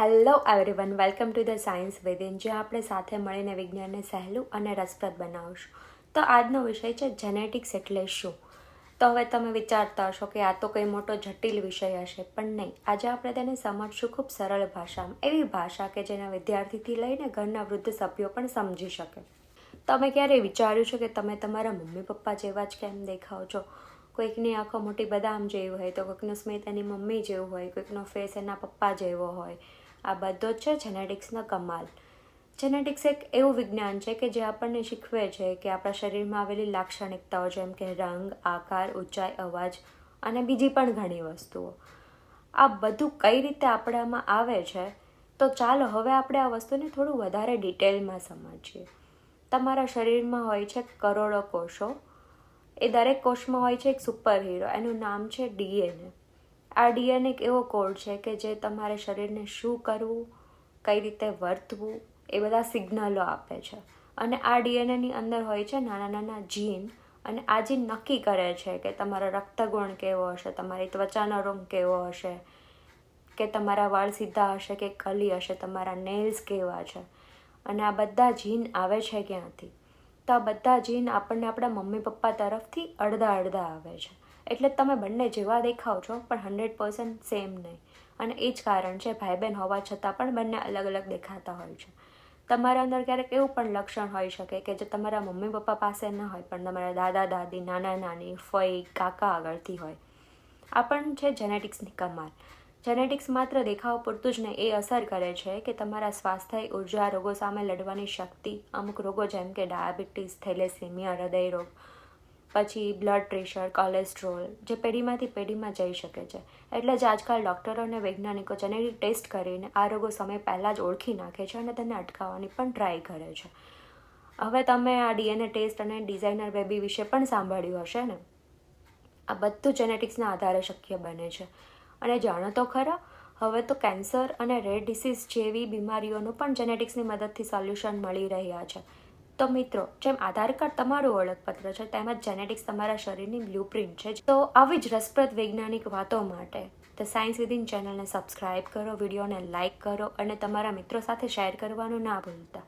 Hello everyone welcome to the science within જ્યાં આપણે સાથે મળીને વિજ્ઞાનને સહેલું અને રસપ્રદ બનાવશું. તો આજનો વિષય છે જેનેટિક્સ એટલે શું? તો હવે તમે વિચારતા હશો કે આ તો કંઈ મોટો જટિલ વિષય હશે, પણ નહીં. આજે આપણે તેને સમજશું ખૂબ સરળ ભાષામાં. એવી ભાષા કે જેના વિદ્યાર્થીથી લઈને ઘરના વૃદ્ધ સભ્યો પણ સમજી શકે. તમે ક્યારેય વિચાર્યું છે કે તમે તમારા મમ્મી પપ્પા જેવા જ કેમ દેખાવ છો? કોઈકની આંખો મોટી બદામ જેવી હોય, તો કોઈકનું સ્મિત એની મમ્મી જેવું હોય, કોઈકનો ફેસ એના પપ્પા જેવો હોય. આ બધો જ છે જેનેટિક્સનો કમાલ. જેનેટિક્સ એક એવું વિજ્ઞાન છે કે જે આપણને શીખવે છે કે આપણા શરીરમાં આવેલી લાક્ષણિકતાઓ જેમ કે રંગ, આકાર, ઊંચાઈ, અવાજ અને બીજી પણ ઘણી વસ્તુઓ. આ બધું કઈ રીતે આપણામાં આવે છે? તો ચાલો હવે આપણે આ વસ્તુને થોડું વધારે ડિટેલમાં સમજીએ. તમારા શરીરમાં હોય છે કરોડો કોષો એ દરેક કોષમાં હોય છે એક સુપર હીરો. એનું નામ છે ડીએનએ. આ ડીએનએ એક એવો કોડ છે કે જે તમારે શરીરને શું કરવું, કઈ રીતે વર્તવું, એ બધા સિગ્નલો આપે છે. અને આ ડીએનએની અંદર હોય છે નાના નાના જીન અને આ જીન નક્કી કરે છે કે તમારો રક્તગુણ કેવો હશે, તમારી ત્વચાનો રંગ કેવો હશે, કે તમારા વાળ સીધા હશે કે કલી હશે, તમારા નેલ્સ કેવા છે. અને આ બધા જીન આવે છે ક્યાંથી? તો બધા જીન આપણને આપણા મમ્મી પપ્પા તરફથી અડધા અડધા આવે છે. એટલે તમે બંને જેવા દેખાવ છો, પણ હંડ્રેડ પર્સન્ટ સેમ નહીં. અને એ જ કારણ છે ભાઈ બહેન હોવા છતાં પણ બંને અલગ અલગ દેખાતા હોય છે. તમારા અંદર ક્યારેક એવું પણ લક્ષણ હોઈ શકે કે જે તમારા મમ્મી પપ્પા પાસે ન હોય, પણ તમારા દાદા, દાદી, નાના, નાની, ફઈ, કાકા આગળથી હોય. આ પણ છે જેનેટિક્સની કમાલ. જેનેટિક્સ માત્ર દેખાવ પૂરતું જ નહીં, એ અસર કરે છે કે તમારા સ્વાસ્થ્ય, ઊર્જા, રોગો સામે લડવાની શક્તિ, અમુક રોગો જેમ કે ડાયાબિટીસ, થેલેસેમિયા, હૃદય રોગ, પછી બ્લડ પ્રેશર કોલેસ્ટ્રોલ જે પેઢીમાંથી પેઢીમાં જઈ શકે છે. એટલે જ આજકાલ ડૉક્ટરો અને વૈજ્ઞાનિકો જેનેટિક ટેસ્ટ કરીને આ રોગો સમય પહેલાં જ ઓળખી નાખે છે અને તેને અટકાવવાની પણ ટ્રાય કરે છે. હવે તમે આ ડીએનએ ટેસ્ટ અને ડિઝાઇનર બેબી વિશે પણ સાંભળ્યું હશે ને? આ બધું જેનેટિક્સના આધારે શક્ય બને છે. અને જાણો તો ખરા, હવે તો કેન્સર અને રેર ડિસીઝ જેવી બીમારીઓનું પણ જેનેટિક્સની મદદથી સોલ્યુશન મળી રહ્યા છે. તો મિત્રો, જેમ આધાર કાર્ડ તમારું ઓળખપત્ર છે, તેમજ જેનેટિક્સ તમારા શરીરની બ્લુપ્રિન્ટ છે, તો આવી જ રસપ્રદ વૈજ્ઞાનિક વાતો માટે ધ સાયન્સ વિદિન ચેનલને સબસ્ક્રાઇબ કરો, વિડીયોને લાઇક કરો અને તમારા મિત્રો સાથે શેર કરવાનું ના ભૂલતા.